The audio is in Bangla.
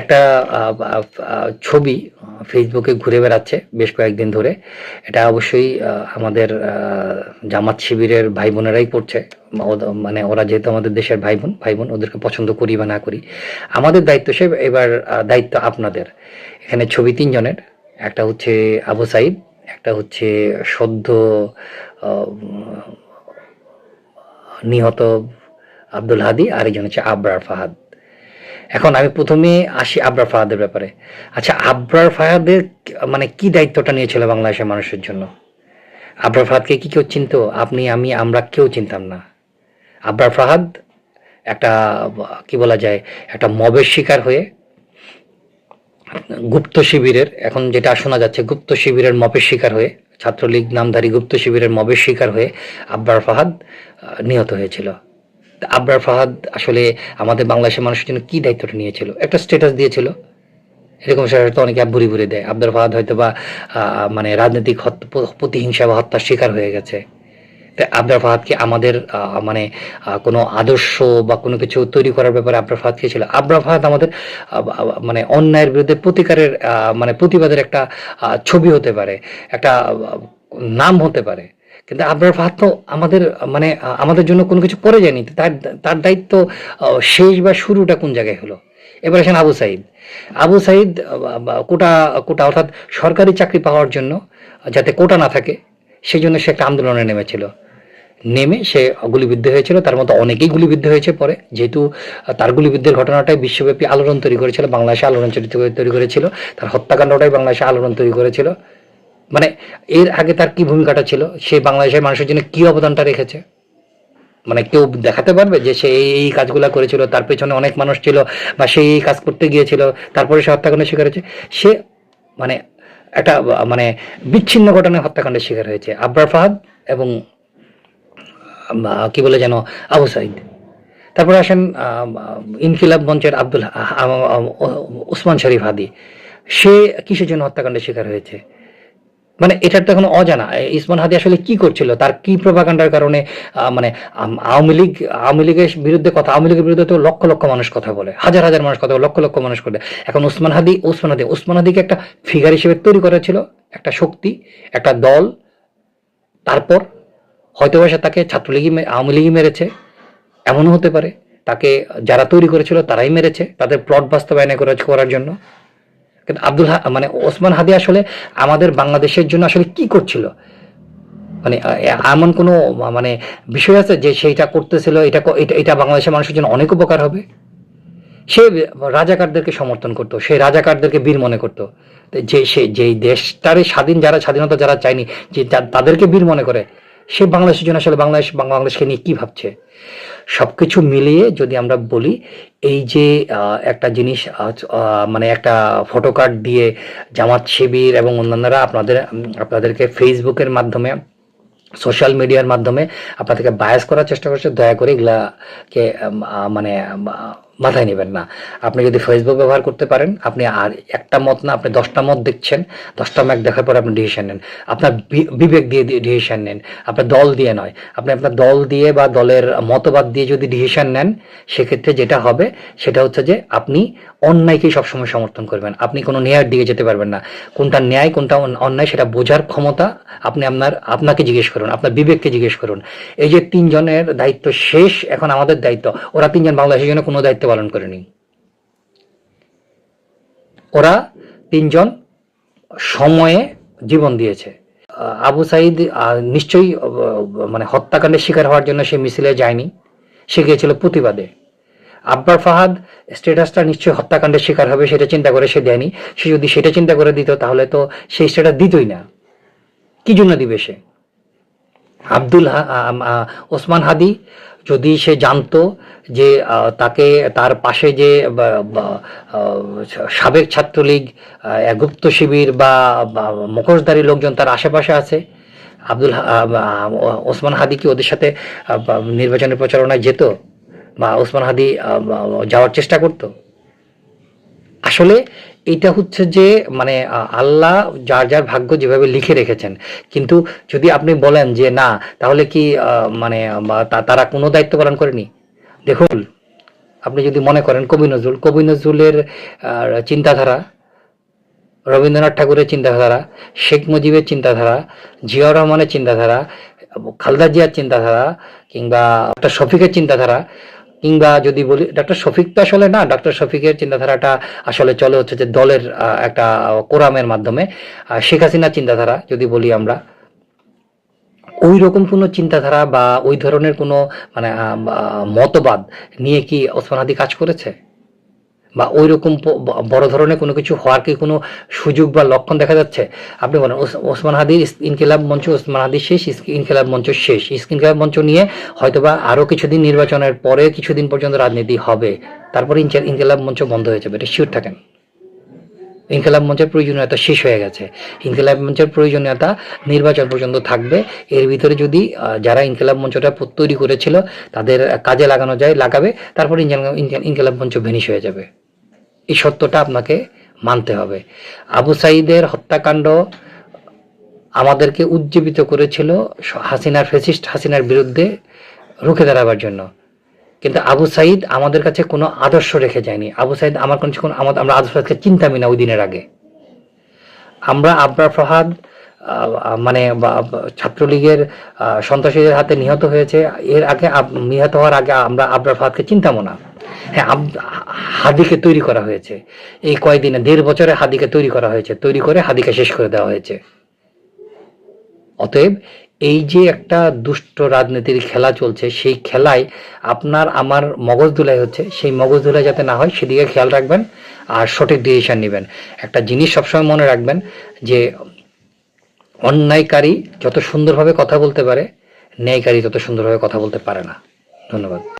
একটা ছবি ফেসবুকে ঘুরে বেড়াচ্ছে বেশ কয়েকদিন ধরে। এটা অবশ্যই আমাদের জামাত শিবিরের ভাই বোনেরাই করছে। মানে ওরা যেহেতু আমাদের দেশের ভাই বোন ভাই বোন, ওদেরকে পছন্দ করি বা না করি। আমাদের দায়িত্ব সে, এবার দায়িত্ব আপনাদের। এখানে ছবি তিনজনের, একটা হচ্ছে আবু সাইদ, একটা হচ্ছে সদ্য নিহত আব্দুল হাদি আর একজন হচ্ছে আবরার ফাহাদ। এখন আমি প্রথমে আসি আবরার ফাহাদের ব্যাপারে। আচ্ছা আবরার ফাহাদের মানে কি দায়িত্বটা নিয়েছিল বাংলাদেশের মানুষের জন্য? আবরার ফাহাদকে কি কেউ চিনতো? আপনি, আমি, আমরা কেউ চিনতাম না। আবরার ফাহাদ একটা, কি বলা যায়, একটা মবের শিকার হয়ে গুপ্ত শিবিরের, এখন যেটা শোনা যাচ্ছে, গুপ্ত শিবিরের মবের শিকার হয়ে, ছাত্রলীগ নামধারী গুপ্ত শিবিরের মবের শিকার হয়ে আব্রার ফাহাদ নিহত হয়েছিল। আব্রার ফাহাদ আসলে আমাদের বাংলাদেশের মানুষের জন্য কি দায়িত্বটা নিয়েছিল? একটা স্ট্যাটাস দিয়েছিল। এরকম স্ট্যাটাস তো অনেকে ভুরি ভুরি দেয়। আব্দুল ফাহাদ হয়তো বা মানে রাজনৈতিক প্রতিহিংসা বা হত্যার শিকার হয়ে গেছে। তা আব্দুল ফাহাদকে আমাদের মানে কোনো আদর্শ বা কোনো কিছু তৈরি করার ব্যাপারে আব্দুল ফাহাদ কে ছিল আব্দুল ফাহাদ আমাদের মানে অন্যায়ের বিরুদ্ধে প্রতিকারের মানে প্রতিবাদের একটা ছবি হতে পারে। একটা নাম হতে পারে। কিন্তু আব্দুল ফাহাদ তো আমাদের মানে আমাদের জন্য কোনো কিছু করে যায়নি। তার তার দায়িত্ব শেষ বা শুরুটা কোন জায়গায় হলো? এবার আসেন আবু সাইদ। আবু সাইদ কোটা কোটা অর্থাৎ সরকারি চাকরি পাওয়ার জন্য, যাতে কোটা না থাকে সেই জন্য সে একটা আন্দোলনে নেমেছিল। নেমে সে গুলিবিদ্ধ হয়েছিল, তার মতো অনেকেই গুলিবিদ্ধ হয়েছে পরে। যেহেতু তার গুলিবিদ্ধের ঘটনাটাই বিশ্বব্যাপী আলোড়ন তৈরি করেছিল, বাংলাদেশে আলোড়ন তৈরি করেছিল, তার হত্যাকাণ্ডটাই বাংলাদেশে আলোড়ন তৈরি করেছিল। মানে এর আগে তার কি ভূমিকাটা ছিল? সে বাংলাদেশের মানুষের জন্য কি অবদানটা রেখেছে? মানে কেউ দেখাতে পারবে যে সে এই কাজগুলো করেছিল, তার পেছনে অনেক মানুষ ছিল বা সে এই কাজ করতে গিয়েছিল, তারপরে সে হত্যাকাণ্ডের শিকার হয়েছে। সে মানে একটা মানে বিচ্ছিন্ন ঘটনায় হত্যাকাণ্ডের শিকার হয়েছে। আবরার ফাহাদ এবং কি বলে যেন, আবু সাইদ তারপরে আসেন ইনকিলাব মঞ্চের আব্দুল ওসমান শরীফ হাদি। সে কিসের জন্য হত্যাকাণ্ডের শিকার হয়েছে? মানে এটার তো এখন অজানা। ইসমান হাদি আসলে কি করছিল? তার কি প্রভাকাণ্ডার কারণে মানে আওয়ামী লীগ, আওয়ামী লীগের বিরুদ্ধে কথা, আওয়ামী লীগের বিরুদ্ধে তো লক্ষ লক্ষ মানুষ কথা বলে, হাজার হাজার মানুষ কথা বলে, লক্ষ লক্ষ মানুষ করে। এখন উসমান হাদি উসমান হাদি উসমান হাদিকে একটা ফিগার হিসেবে তৈরি করা ছিল, একটা শক্তি, একটা দল। তারপর হয়তো বা তাকে ছাত্রলীগই আওয়ামী লীগই মেরেছে, এমনও হতে পারে। তাকে যারা তৈরি করেছিল তারাই মেরেছে, তাদের প্লট বাস্তবায়নে করা- করার জন্য। আব্দুল মানে ওসমান হাদি আসলে আমাদের বাংলাদেশের জন্য আসলে কি করছিল? মানে এমন কোনো মানে বিষয় আছে যে সেইটা করতেছিল, এটা এটা এটা বাংলাদেশের মানুষের জন্য অনেক উপকার হবে? সে রাজাকারদেরকে সমর্থন করতো, সে রাজাকারদেরকে বীর মনে করতো। যে সে, যেই দেশটারে স্বাধীন, যারা স্বাধীনতা যারা চায়নি, যে তাদেরকে বীর মনে করে। সে বাংলাদেশের জন্য আসলে বাংলাদেশ, বাংলাদেশকে নিয়ে কি ভাবছে? সবকিছু মিলিয়ে যদি আমরা বলি, এই যে একটা জিনিস মানে একটা ফটো কার্ড দিয়ে জামাত শিবির এবং অন্যান্যরা আপনাদের, আপনাদেরকে ফেসবুকের মাধ্যমে সোশ্যাল মিডিয়ার মাধ্যমে আপনাদেরকে বায়াস করার চেষ্টা করছে, দয়া করে এগুলাকে মানে মাথায় নেবেন না। আপনি যদি ফেসবুক ব্যবহার করতে পারেন, আপনি আর একটা মত না, আপনি দশটা মত দেখছেন, দশটা ম্যাক দেখার পর আপনি ডিসিশন নেন। আপনার বিবেক দিয়ে ডিসিশন নেন। আপনার দল দিয়ে নয়। আপনি আপনার দল দিয়ে বা দলের মতবাদ দিয়ে যদি ডিসিশন নেন, সেক্ষেত্রে যেটা হবে, সেটা হচ্ছে যে আপনি অন্যায়কেই সবসময় সমর্থন করবেন। আপনি কোনো ন্যায়ের দিকে যেতে পারবেন না। কোনটা ন্যায়, কোনটা অন্যায়, সেটা বোঝার ক্ষমতা আপনি আপনার, আপনাকে জিজ্ঞেস করুন, আপনার বিবেককে জিজ্ঞেস করুন। এই যে তিনজনের দায়িত্ব শেষ, এখন আমাদের দায়িত্ব। ওরা তিনজন বাংলাদেশের জন্য কোনো দায়িত্ব পালন করেনি ওরা তিনজন সময়ে জীবন দিয়েছে। আবু সাইদ নিশ্চয়ই মানে হত্যাকাণ্ডের শিকার হওয়ার জন্য সে মিছিলে যায়নি। সে গিয়েছিল প্রতিবাদে। আব্বার ফাহাদ স্ট্যাটাসটা নিশ্চয়ই হত্যাকাণ্ডের শিকার হবে, সেটা চিন্তা করে সে দেয়নি। সে যদি সেটা চিন্তা করে দিত, তাহলে তো সেই স্ট্যাটাস দিতই না। কি জন্য দিবে সে? আব্দুল ওসমান হাদি যদি সে জানতো যে তাকে তার পাশে যে সাবেক ছাত্রলীগ গুপ্ত শিবির বা মুখোশধারী লোকজন তার আশেপাশে আছে, আব্দুল ওসমান হাদি কি ওদের সাথে নির্বাচনের প্রচারণায় যেত? বা, ওসমান হাদি যাওয়ার চেষ্টা করতো? আসলে এটা হচ্ছে যে মানে আল্লাহ যার যার ভাগ্য যেভাবে লিখে রেখেছেন। কিন্তু যদি আপনি বলেন যে, না, তাহলে কি মানে তারা কোনো দায়িত্ব পালন করেনি? দেখুন, আপনি যদি মনে করেন কবি নজরুল, কবি নজরুলের চিন্তাধারা, রবীন্দ্রনাথ ঠাকুরের চিন্তাধারা, শেখ মুজিবের চিন্তাধারা, জিয়াউর রহমানের চিন্তাধারা, খালদা জিয়ার চিন্তাধারা, কিংবা একটা শফিকের চিন্তাধারা কিংবা যদি বলি ডক্টর শফিক তো আসলে না ডাক্তার শফিকের চিন্তাধারাটা আসলে চলে হচ্ছে যে দলের একটা কোরামের মাধ্যমে। শেখ হাসিনার চিন্তাধারা যদি বলি আমরা ওই রকম কোনো চিন্তাধারা বা ওই ধরনের কোনো মানে মতবাদ নিয়ে কি ওসমান হাদি কাজ করেছে? বা ওই রকম বড় ধরনের কোনো কিছু হওয়ার কি কোনো সুযোগ বা লক্ষণ দেখা যাচ্ছে? আপনি বলেন, ওস- ওসমান হাদির ইনকিলাব মঞ্চ, ওসমান হাদির শেষ ইনকিলাব মঞ্চ শেষ। ইনকিলাব মঞ্চ নিয়ে হয়তোবা আরও কিছুদিন নির্বাচনের পরে কিছুদিন পর্যন্ত রাজনীতি হবে। তারপরে ইনকে- ইনকিলাব মঞ্চ বন্ধ হয়ে যাবে। এটা শিওর থাকেন? ইনকিলাব মঞ্চের প্রয়োজনীয়তা শেষ হয়ে গেছে। ইনকিলাব মঞ্চের প্রয়োজনীয়তা নির্বাচন পর্যন্ত থাকবে। এর ভিতরে যদি যারা ইনকিলাব মঞ্চটা তৈরি করেছিল, তাদের কাজে লাগানো যায়, লাগাবে, তারপর ইনকিলাব মঞ্চ ভেনিশ হয়ে যাবে। এই সত্যটা আপনাকে মানতে হবে। আবু সাইদের হত্যাকাণ্ড আমাদেরকে উজ্জীবিত করেছিল হাসিনার ফেসিস্ট হাসিনার বিরুদ্ধে রুখে দাঁড়াবার জন্য। কিন্তু আবু সাইদ আমাদের কাছে কোনো আদর্শ রেখে যায়নি। আবু সাইদ আমার কোনো কোনো আমাদের আমরা আদর্শকে চিন্তামি না ওই দিনের আগে। আমরা আবরার ফাহাদ মানে ছাত্রলীগের সন্ত্রাসীদের হাতে নিহত হয়েছে। এর আগে নিহত হওয়ার আগে আমরা আবরার ফাহাদকে চিন্তামো না। হ্যাঁ হাদিকে তৈরি করা হয়েছে। এই কয়দিনে, দেড় বছরে হাদিকে তৈরি করা হয়েছে। তৈরি করে হাদিকে শেষ করে দেওয়া হয়েছে। অতএব এই যে একটা দুষ্ট রাজনীতির খেলা চলছে, সেই খেলায় আপনার, আমার মগজ ধুলাই হচ্ছে। সেই মগজ ধুলাই যাতে না হয়, সেদিকে খেয়াল রাখবেন আর সঠিক ডিসিশন নেবেন। একটা জিনিস সবসময় মনে রাখবেন যে, অন্যায়কারী যত সুন্দরভাবে কথা বলতে পারে, ন্যায়কারী তত সুন্দরভাবে কথা বলতে পারে না। ধন্যবাদ।